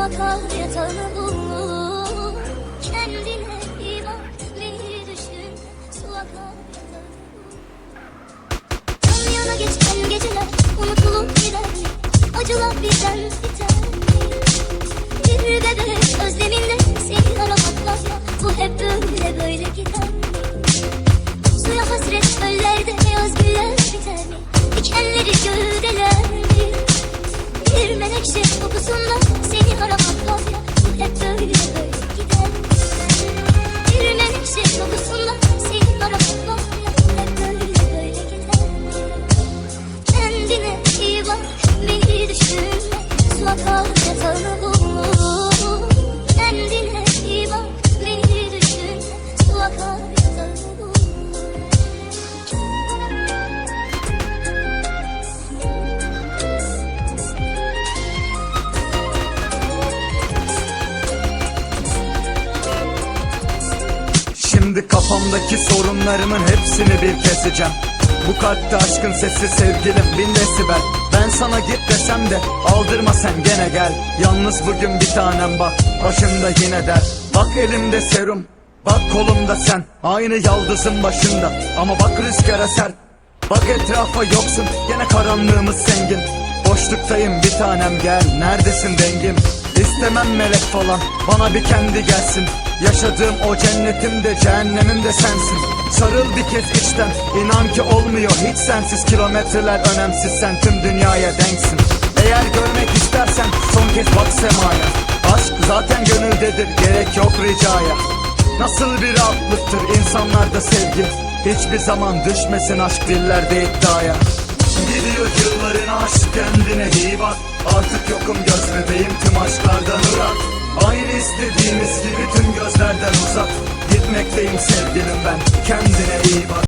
Akar yatağını bul Kendine iyi bak Beni düşün akar yatağını bul Yan yana geçen geceler Unutulup gider mi? Acılar birden biter mi? Bir bebek özleminde Seni aramak Bu hep böyle böyle gider mi? Suya hasret göllerde beyaz güller biter mi? Dikenleri gövdeler mi? Bir menekşe kokusunda Şimdi kafamdaki sorunlarımın hepsini bir keseceğim Bu kalpte aşkın sesi sevgilim bin desibel. Ben sana git desem de aldırma sen gene gel. Yalnız bugün bir tanem bak başımda yine der. Bak elimde serum bak kolumda sen. Aynı yaldızın başında ama bak rüzgara ser. Bak etrafa yoksun gene karanlığımız zengin. Boşluktayım bir tanem gel. Neredesin dengim? İstemem melek falan bana bir kendi gelsin Yaşadığım o cennetim de cehennemim de sensin. Sarıl bir kez içten inan ki olmuyor hiç sensiz. Kilometreler önemsiz sen tüm dünyaya denksin. Eğer görmek istersen son kez bak semaya. Aşk zaten gönüldedir gerek yok ricaya. Nasıl bir rahatlıktır insanlarda sevgi. Hiçbir zaman düşmesin aşk dillerde iddiaya. Gidiyor yılların aşk kendine iyi bak. Artık yokum göz bebeğim tüm aşklardan ırak Aynı istediğimiz gibi tüm gözlerden uzak. Gitmekteyim sevgilim ben. Kendine iyi bak